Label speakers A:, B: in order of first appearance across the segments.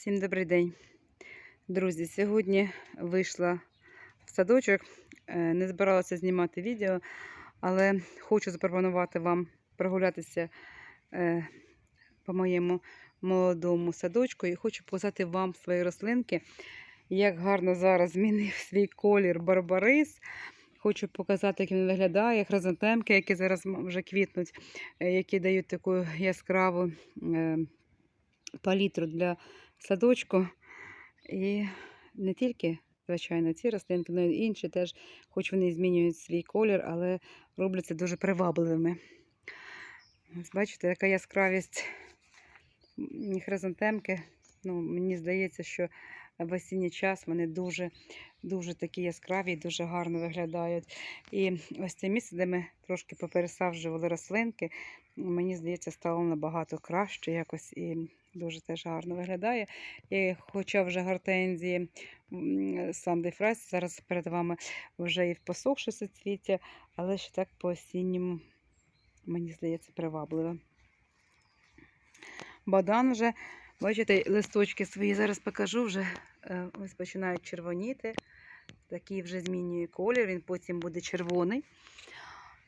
A: Всім добрий день. Друзі, сьогодні вийшла в садочок. Е, Не збиралася знімати відео, але хочу запропонувати вам прогулятися е, по моєму молодому садочку і хочу показати вам свої рослинки, як гарно зараз змінив свій колір барбарис. Хочу показати, як він виглядає, хризантемки, які зараз вже квітнуть, е, які дають таку яскраву палітру для садочку. І не тільки, звичайно, ці рослинки, але й інші теж, хоч вони змінюють свій колір, але робляться дуже привабливими. Ось бачите, яка яскравість хризантемки. Ну, мені здається, що в осінній час вони дуже, дуже такі яскраві і дуже гарно виглядають. І ось це місце, де ми трошки попересаджували рослинки, мені здається, стало набагато краще якось і дуже теж гарно виглядає. І хоча вже гортензії Санди Фрайс зараз перед вами вже і в посохше соцвіття, але ще так по осінньому, мені здається, привабливо. Бадан вже, бачите, листочки свої зараз покажу, вже е, ось починають червоніти. Такий вже змінює колір, він потім буде червоний.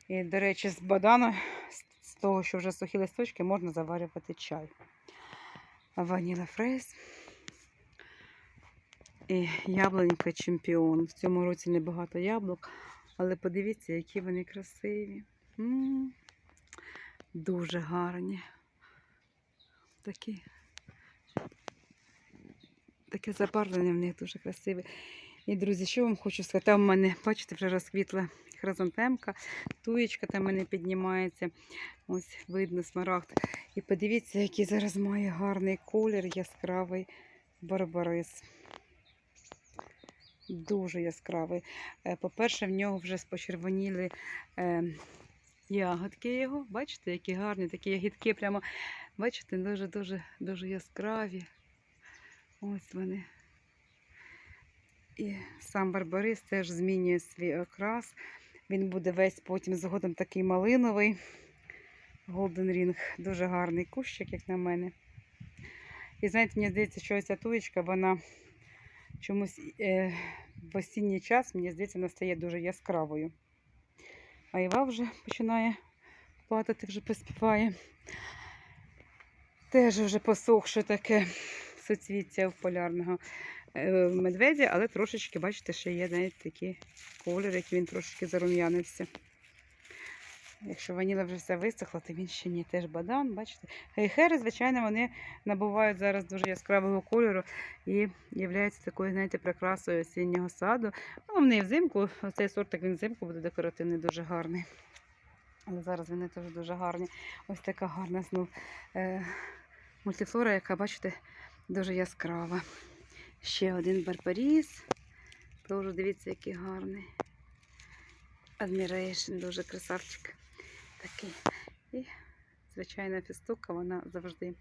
A: І, до речі, з бадану, з того, що вже сухі листочки, можна заварювати чай. Ваніла фрейс. І яблунька чемпіон. В цьому році небагато яблук, але подивіться, які вони красиві. М, Дуже гарні. Такі. Таке забарвлення в них дуже красиве. І, друзі, що вам хочу сказати? Там в мене, бачите, вже розквітла хризантемка, туєчка там в мене піднімається. Ось видно смарагд. І подивіться, який зараз має гарний колір, яскравий барбарис. Дуже яскравий. Е, По-перше, в нього вже почервоніли е, ягодки його. Бачите, які гарні, такі ягідки прямо, бачите, дуже-дуже дуже яскраві. Ось вони. І сам барбарис теж змінює свій окрас. Він буде весь потім згодом такий малиновий. Golden Ring. Дуже гарний кущик, як на мене. І знаєте, мені здається, що ця туєчка, вона чомусь е, в осінній час, мені здається, вона стає дуже яскравою. А Іва вже починає платити, вже поспіває. Теж вже посохше таке соцвіття в полярного е, медведя, але трошечки, бачите, ще є навіть такий колір, який він трошечки зарум'янився. Якщо ваніла вже все висохла, то він ще ні, теж бадан, бачите. Гейхери, звичайно, вони набувають зараз дуже яскравого кольору і являються такою, знаєте, прикрасою осіннього саду. Ну, вони і взимку, оцей сортик він взимку буде декоративний, дуже гарний. Але зараз вони теж дуже гарні. Ось така гарна знов е, мультифлора, яка, бачите, дуже яскрава. Ще один барбаріс. Теж дивіться, який гарний. Admiration, дуже красавчик такий. І звичайна фістука, вона завжди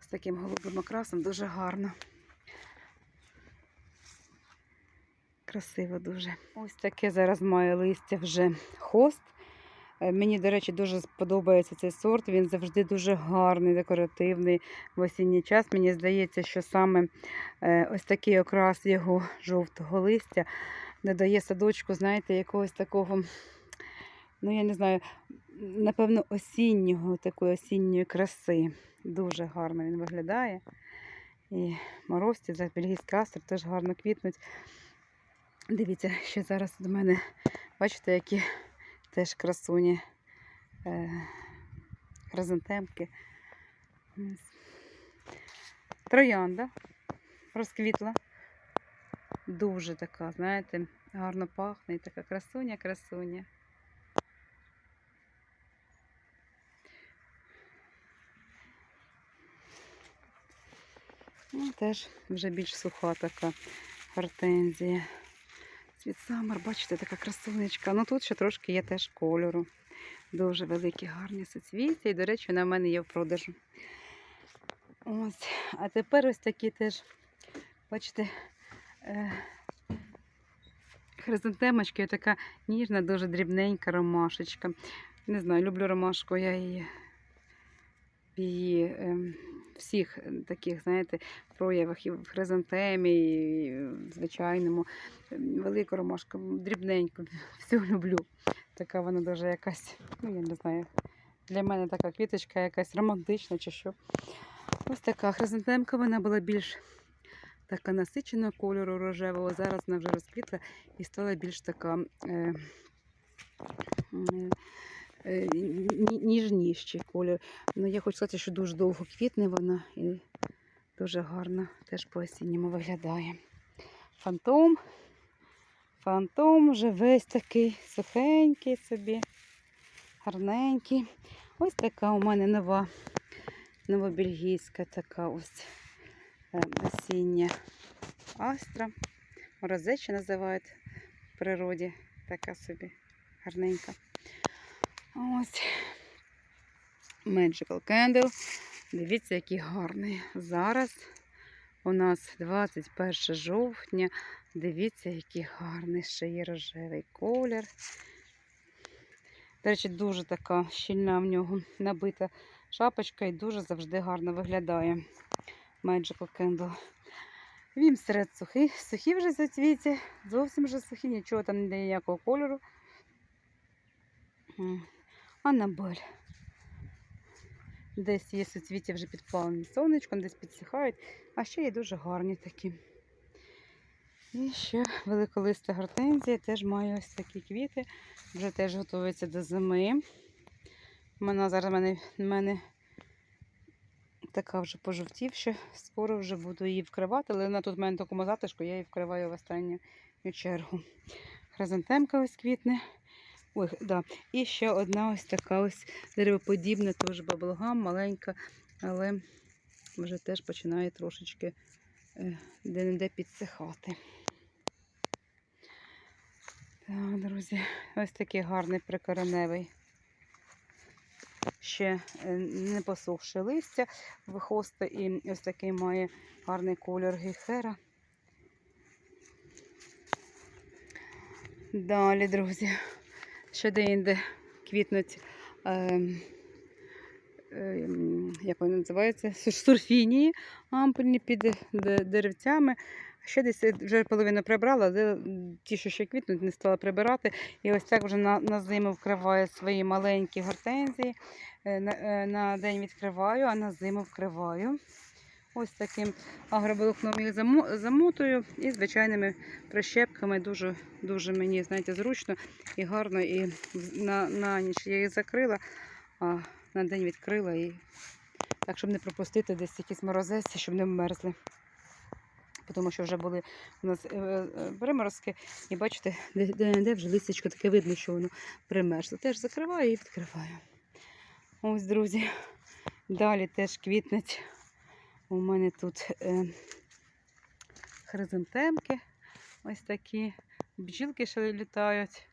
A: з таким голубим окрасом дуже гарно. Красиво дуже. Ось таке зараз має листя вже хост. Е, Мені, до речі, дуже сподобається цей сорт. Він завжди дуже гарний, декоративний в осінній час. Мені здається, що саме е, ось такий окрас його жовтого листя додає садочку, знаєте, якогось такого, ну я не знаю, напевно, осіннього, такої осінньої краси. Дуже гарно він виглядає. І морозці, за бельгійський астр теж гарно квітнуть. Дивіться, що зараз до мене, бачите, які теж красуні е, хризантемки. Троянда розквітла. Дуже така, знаєте, гарно пахне і така красуня, красуня. Ну, теж вже більш суха така гортензія. Світсамер, бачите, така красунечка. Ну тут ще трошки є теж кольору. Дуже великі, гарні соцвіття. І, до речі, вона в мене є в продажу. Ось. А тепер ось такі теж, бачите, е, хризантемочки, така ніжна, дуже дрібненька ромашечка. Не знаю, люблю ромашку, я її, її е, всіх е, таких, знаєте, проявах і в хризантемі, і в звичайному. Ем, Велику ромашку, дрібненьку, всю люблю. Така вона дуже якась, ну я не знаю. Для мене така квіточка якась романтична чи що. Ось така хризантемка, вона була більш така насиченого кольору рожевого. Зараз вона вже розквітла і стала більш така е, е, е, ніжніший колір. Ну, я хочу сказати, що дуже довго квітне вона і дуже гарно теж по осінньому виглядає. Фантом. Фантом вже весь такий сухенький собі, гарненький. Ось така у мене нова, новобельгійська така ось е, осіння астра. Морозеча називають в природі. Така собі гарненька. Ось. Magical Candle. Дивіться, який гарний. Зараз у нас 21 жовтня. Дивіться, який гарний ще є рожевий колір. До речі, дуже така щільна в нього набита шапочка і дуже завжди гарно виглядає. Magical Candle. Він серед сухих, сухі вже зацвіті, зовсім вже сухі, нічого там не дає ніякого кольору. М. Аннабель. Десь є суцвіття вже підпалені сонечком, десь підсихають, а ще є дуже гарні такі. І ще великолиста гортензія теж має ось такі квіти, вже теж готується до зими. Вона зараз в мене, мене така вже пожовтівша, скоро вже буду її вкривати, але вона тут в мене такому затишку, я її вкриваю в останню чергу. Хризантемка ось квітне. Ой, да. І ще одна ось така ось деревоподібна, теж баблгам, маленька, але вже теж починає трошечки е, де-не-де підсихати. Так, друзі, ось такий гарний прикореневий. Ще е, не посохше листя вихосте і ось такий має гарний колір гейхера. Далі, друзі, ще де-інде квітнуть, ем, ем, як вони називаються, сурфінії ампельні під де- деревцями. Ще десь вже половину прибрала, але ті, що ще квітнуть, не стала прибирати. І ось так вже на, на зиму вкриваю свої маленькі гортензії. Е, На, е, на день відкриваю, а на зиму вкриваю. Ось таким агроволокном їх замотую і звичайними прищепками дуже, дуже мені знаєте, зручно і гарно. І на, на ніч я їх закрила, а на день відкрила і так, щоб не пропустити десь якісь морозеці, щоб не вмерзли. Тому що вже були у нас е, е, приморозки, і бачите, де, де, де вже листячко таке видно, що воно примерзло. Теж закриваю і відкриваю. Ось, друзі. Далі теж квітнуть. У мене тут е, хризантемки. Ось такі. Бджілки ще літають.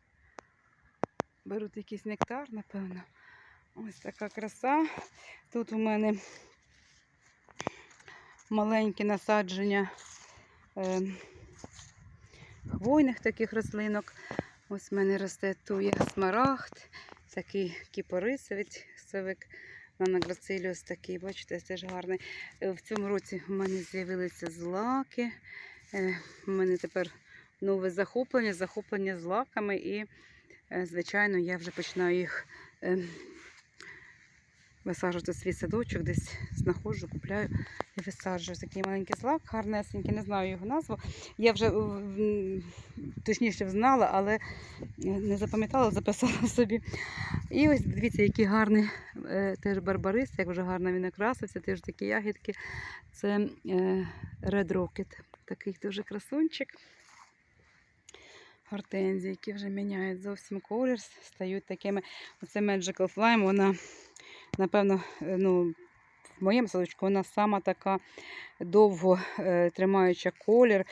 A: Беруть якийсь нектар, напевно. Ось така краса. Тут у мене маленькі насадження е, хвойних таких рослинок. Ось в мене росте тує смарагд, такий кіпорисовець, сивик нанограциліус такий, бачите, теж гарний. Е, В цьому році в мене з'явилися злаки. Е, У мене тепер нове захоплення, захоплення злаками. І, е, звичайно, я вже починаю їх е, висаджувати свій садочок, десь знаходжу, купляю і висаджую. Такий маленький злак, гарнесенький, не знаю його назву. Я вже точніше знала, але не запам'ятала, записала собі. І ось дивіться, який гарний е, теж барбарис, як вже гарно він окрасився, теж такі ягідки. Це е, Red Rocket, такий дуже красунчик. Гортензії, які вже міняють зовсім колір, стають такими. Оце Magical Flame, вона, напевно, е, ну, в моєму садочку вона сама така довго е, тримаюча колір,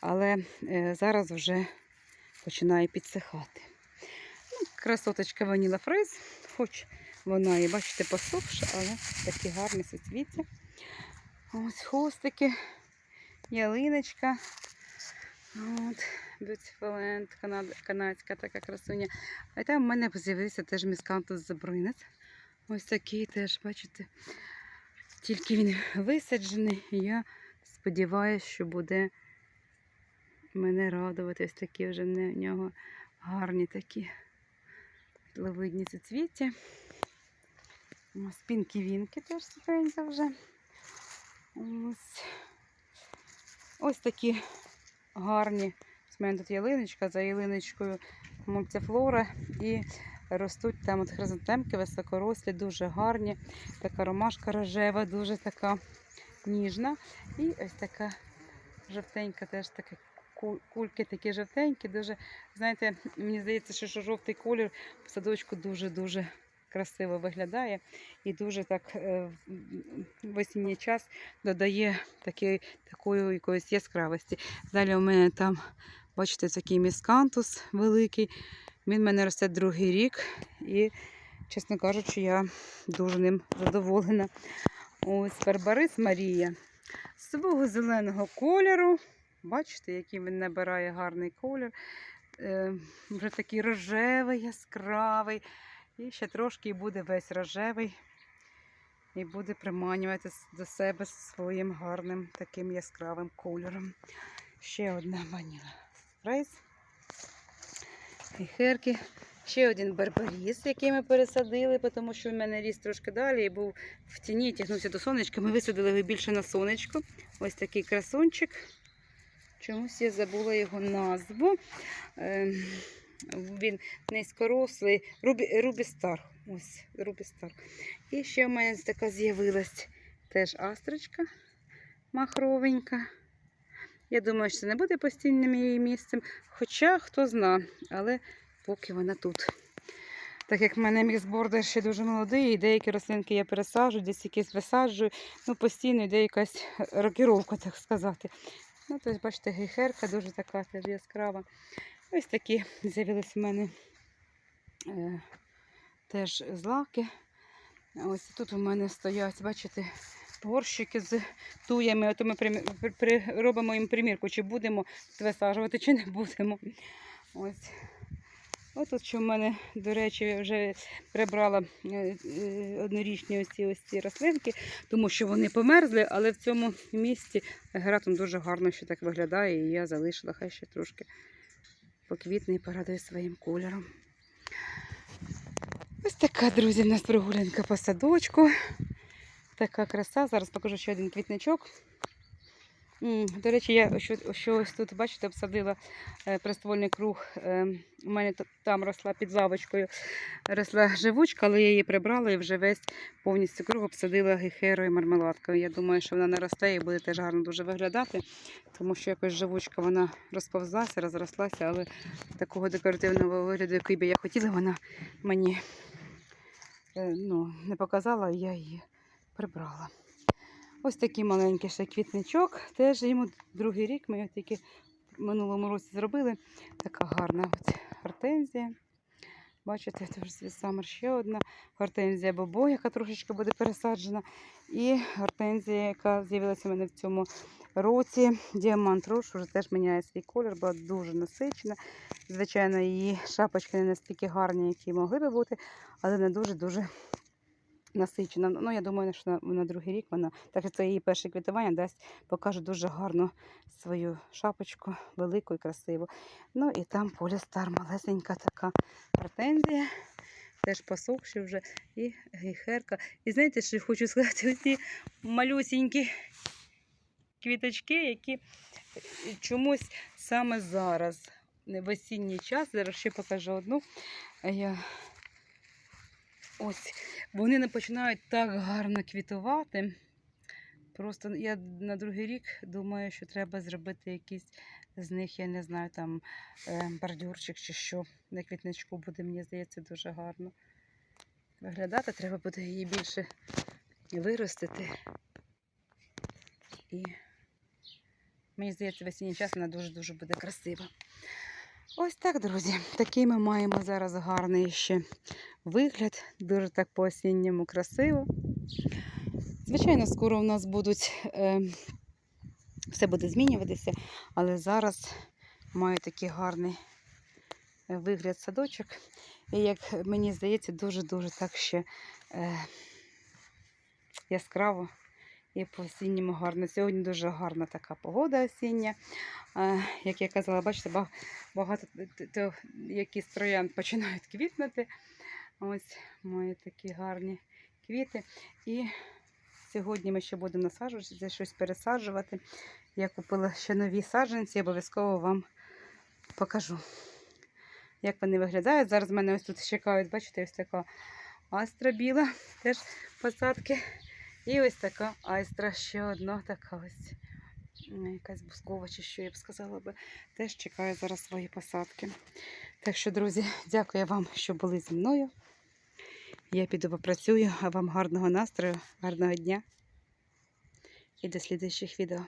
A: але е, зараз вже починає підсихати. Ну, красоточка Ваніла Фрейз, хоч вона і, бачите, посохша, але такі гарні суцвіття. Ось хвостики, ялиночка. От, Бюцефалент, канадська така красуня. А там в мене з'явився теж міскантус забринець. Ось такий теж, бачите, Тільки він висаджений, і я сподіваюся, що буде мене радувати. Ось такі вже в нього гарні такі лавидні цвіття. Спінки вінки теж сухенька вже. Ось. Ось такі гарні. В мене тут ялиночка, за ялиночкою мультифлора і ростуть там от хризантемки високорослі, дуже гарні. Така ромашка рожева, дуже така ніжна. І ось така жовтенька, теж такі кульки такі жовтенькі, дуже, знаєте, мені здається, що, що жовтий колір в садочку дуже-дуже красиво виглядає і дуже так е, в- осінній час додає такий, такої якоїсь яскравості. Далі у мене там, бачите, такий міскантус великий. Він в мене росте другий рік, і, чесно кажучи, я дуже ним задоволена. Ось Барбарис Марія свого зеленого кольору. Бачите, який він набирає гарний колір. Е, вже такий рожевий, яскравий. І ще трошки буде весь рожевий. І буде приманювати до себе своїм гарним таким яскравим кольором. Ще одна ваніла рейс. Гейхерки. Ще один барбаріс, який ми пересадили, тому що в мене ріс трошки далі і був в тіні, тягнувся до сонечка. Ми висадили його більше на сонечко. Ось такий красунчик. Чомусь я забула його назву. Ем, Він низькорослий, Рубі, Рубі Стар. Ось Рубі Стар. І ще в мене така з'явилась теж астрочка махровенька. Я думаю, що це не буде постійним її місцем. Хоча хто зна, але поки вона тут. Так як в мене міксбордер ще дуже молодий, і деякі рослинки я пересаджую, десь якісь висаджую. Ну, постійно йде якась рокіровка, так сказати. Ну, тобто, бачите, гейхерка дуже така яскрава. Ось такі з'явились в мене е, теж злаки. Ось тут у мене стоять, бачите, горщики з туями. Ото ми примі- при- при- робимо їм примірку, чи будемо висаджувати, чи не будемо. Ось. Тут що в мене, до речі, вже прибрала е, е, однорічні ось ці, ось ці рослинки, тому що вони померзли, але в цьому місці гератом дуже гарно ще так виглядає, і я залишила хай ще трошки поквітне і порадує своїм кольором. Ось така, друзі, в нас прогулянка по садочку. Така краса. Зараз покажу ще один квітничок. До речі, я що, що ось тут, бачите, обсадила е, приствольний круг. Е, у мене там росла під лавочкою, росла живучка, але я її прибрала і вже весь повністю круг обсадила гейхерою і мармеладкою. Я думаю, що вона наросте і буде теж гарно дуже виглядати, тому що якось живучка вона розповзлася, розрослася, але такого декоративного вигляду, який би я хотіла, вона мені е, ну, не показала, я її прибрала. Ось такий маленький ще квітничок. Теж йому другий рік. Ми його тільки в минулому році зробили. Така гарна от гортензія. Бачите, теж самер ще одна гортензія бобо, яка трошечки буде пересаджена. І гортензія, яка з'явилася в мене в цьому році. Діамант руш вже теж міняє свій колір, була дуже насичена. Звичайно, її шапочки не настільки гарні, які могли би бути, але не дуже-дуже насичена. Ну, я думаю, що на, на другий рік вона, так як це її перше квітування, дасть, покаже дуже гарно свою шапочку, велику і красиву. Ну і там полістар, малесенька така гортензія. Теж посохши вже і гейхерка. І знаєте, що хочу сказати, оці малюсінькі квіточки, які чомусь саме зараз, в осінній час, зараз ще покажу одну. Я... Ось вони не починають так гарно квітувати. Просто я на другий рік думаю, що треба зробити якийсь з них, я не знаю, там е, бордюрчик чи що. На квітничку буде, мені здається, дуже гарно виглядати. Треба буде її більше виростити. І мені здається, в осінній час вона дуже-дуже буде красива. Ось так, друзі. Такий ми маємо зараз гарний ще вигляд. Дуже так по-осінньому красиво. Звичайно, скоро у нас будуть е, все буде змінюватися, але зараз маю такий гарний е, вигляд садочок. І як мені здається, дуже-дуже так ще е, яскраво і по осінньому гарно. Сьогодні дуже гарна така погода осіння. Як я казала, бачите, багато які троянд починають квітнути. Ось мої такі гарні квіти. І сьогодні ми ще будемо насаджувати, щось пересаджувати. Я купила ще нові саджанці, обов'язково вам покажу, як вони виглядають. Зараз в мене ось тут чекають, бачите, ось така астра біла, теж посадки. І ось така айстра, ще одна така ось. Якась бускова, чи що я б сказала би, теж чекає зараз свої посадки. Так що, друзі, дякую вам, що були зі мною. Я піду попрацюю, а вам гарного настрою, гарного дня і до слідуючих відео.